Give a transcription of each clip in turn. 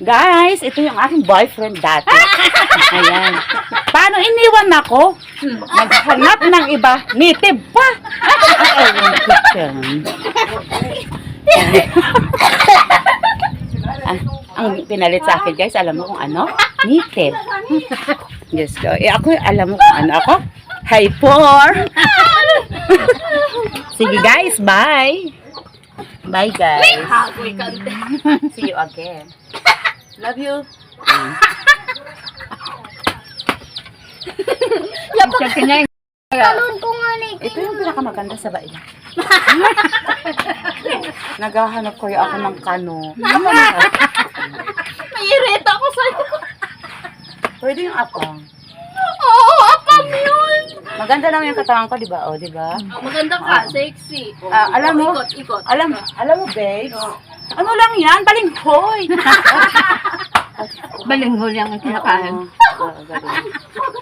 Guys, ito yung aking boyfriend dati. Ayan. Paano iniwan ako? Naghanap ng iba. Nitib pa. Ko dyan. Ah, ang pinalit sa akin guys, alam mo kung ano? Nitib. Yes, go. Eh, ako, alam mo kung ano ako? Hyper. Sige guys, bye. Bye guys. See you again. Love you. Talon ko nga. Ito yung pinakamaganda sa baila. Naghahanap ko ako ng kano. May irita ako sa'yo. Pwede yung apong. Oo, apam yun. Maganda naman yung katawan ko, di ba? O, di ba? Maganda ka, sexy. Ah, alam mo, Ikot, ikot. alam, alam mo, babes, ano lang yan? Balinghoy! Balinghol yung kinakain. Oo, oo, galing.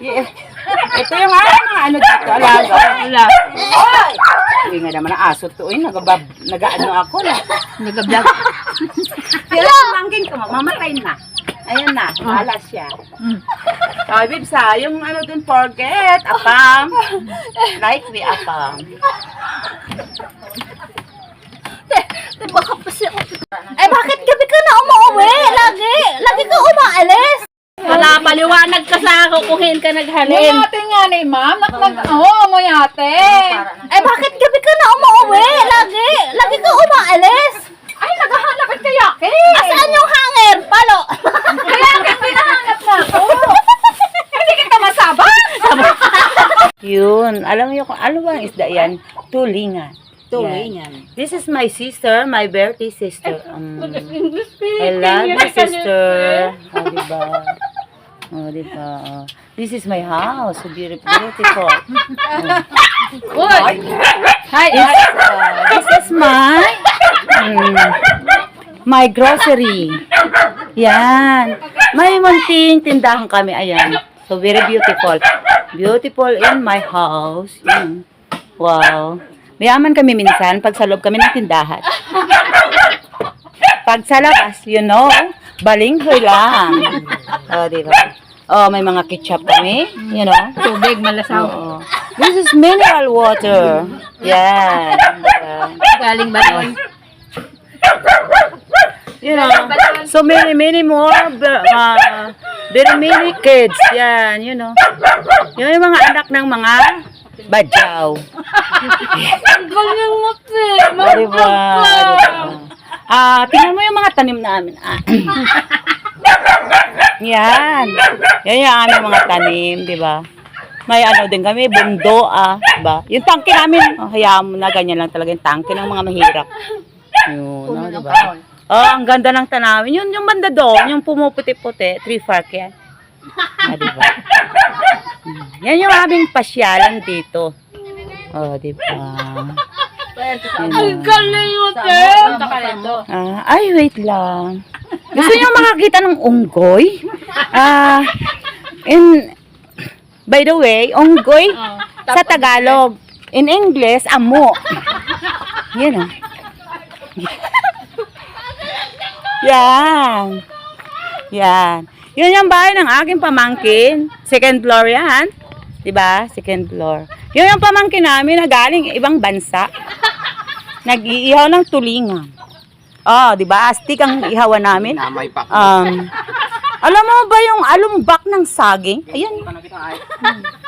Yeah. Ito yung ano, mga ano dito, alaga. Wala. Hoy! Hindi nga naman ang aso to, eh. Nagabab, nagaano ako na. Nag-vlog. Sila, mangking ko, mamatay na. Ayun na, wala siya. So, babes ha, yung ano dun, forget, apam. Like me, apam. Baka pa siya. Eh, bakit gabi ka na umuwi? Lagi. Lagi ka umaalis. Wala, sa ako kung hindi ka naghalin. Moyate nga ni ma'am. Nak nag oh, moyate. Eh, bakit gabi ka na umuwi? Lagi. Lagi ka umaalis. Ay, naghahanap ka kaya ke. Asaan yung hanger? Palo. Kaya ka pinahanap na ako. Hindi kita masaba. Yun, alam mo yung, ano ba ang isda yan? Tulingan. Tulingan. This is my sister, my birthday sister. Um, I love you, sister. Oh, diba? Oh, diba? Oh. This is my house. So beautiful. beautiful. Uy. Hi. Uh, this is my mm, my grocery. Yan. May munting tindahan kami. Ayan. So, very beautiful. Beautiful in my house. Yan. Wow. Mayaman kami minsan pag sa loob kami ng tindahan. Pag sa labas, you know, balinghoy lang. Oh, di ba? Oh, may mga ketchup kami, you know. Tubig, malasaw. Oo. This is mineral water. Yan. Diba? Galing ba doon? You know, so many, many more, uh, very many kids. Yan, you know. Yun yung mga anak ng mga badyaw. Ganyan mo, te. O, diba? O, diba? Ah, tingnan mo yung mga tanim namin. Ah. Yan. Yan yung aming mga tanim, di ba? May ano din kami, bundo, ah, di ba? Yung tangke namin, oh, hayaan mo na, ganyan lang talaga yung tangke ng mga mahirap. Yun, no, di ba? Oh, ang ganda ng tanawin. Yun, yung banda doon, yung pumuputi-puti, tree park yan. Ah, di ba? Yan yung aming pasyalan dito. Oh, di ba? Oh. Galing mo, te. Ah, ay, wait lang. Gusto niyo makakita ng unggoy? Ah, in, by the way, unggoy sa Tagalog. In English, amo. Yan ah. Yan. Yan. Yun yung bahay ng aking pamangkin. Second floor yan. Diba? Second floor. Yun yung pamangkin namin na galing ibang bansa. Nag-iihaw ng tulingan. Oh, di ba? Astig ang ihawan namin. Namay pa. Um, alam mo ba yung alumbak ng saging? Ayan.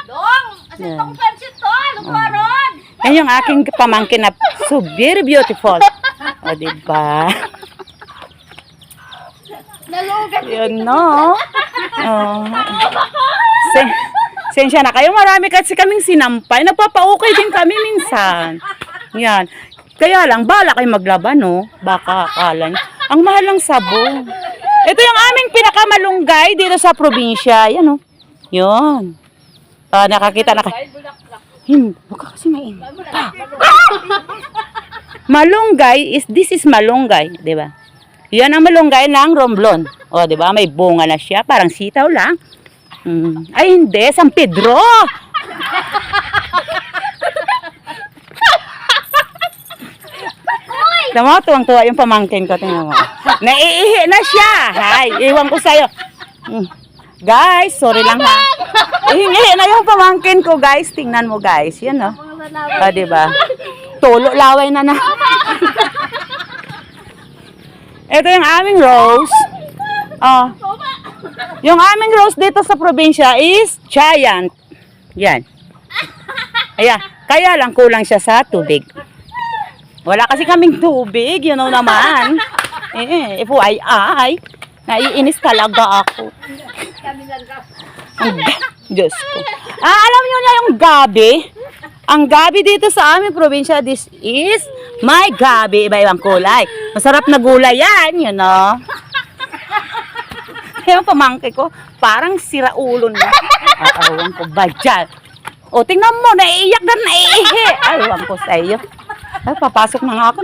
Dong, asa Yan. tong pansit to? Ano ko aron? Yan yung aking pamangkin na so very beautiful. O, di ba? Nalugan. Yun, no? Oh. Sen sensya na kayo. Marami kasi kaming sinampay. Nagpapaukay din kami minsan. Yan. Kaya lang, bala kayo maglaban, no? Baka akala. Ang mahal ng sabon. Ito yung aming pinakamalunggay dito sa probinsya. Yan, no? Yun. Ah, nakakita na kayo. Hindi. Huwag ka kasi main. Malunggay is, this is malunggay, di ba? Yan ang malunggay ng romblon. O, di ba? May bunga na siya. Parang sitaw lang. Mm. Ay, hindi. San Pedro! Mo, tuwang-tuwa yung pamangkin ko. Tingnan mo. Naiihi na siya. Hay, iwan ko sa'yo. Mm. Guys, sorry lang ha. Ihingi na yung pamangkin ko, guys. Tingnan mo, guys. Yan, oh. Ah, diba? Tulo, laway na na. Ito yung aming rose. Oh. Yung aming rose dito sa probinsya is giant. Yan. Ayan. Kaya lang kulang siya sa tubig. Wala kasi kaming tubig, you know naman. Eh, ipo ay ay. Naiinis talaga ako. Ang ga- Diyos ko. Ah, alam niyo na yung gabi? Ang gabi dito sa aming probinsya, this is my gabi. Iba-ibang kulay. Masarap na gulay yan, you know. Yung pamangkin ko, parang sira ulo na. Aawan ko ba dyan? O, tingnan mo, naiiyak na naiihi. Ay, ewan ko sa iyo. Ay, papasok na nga ako.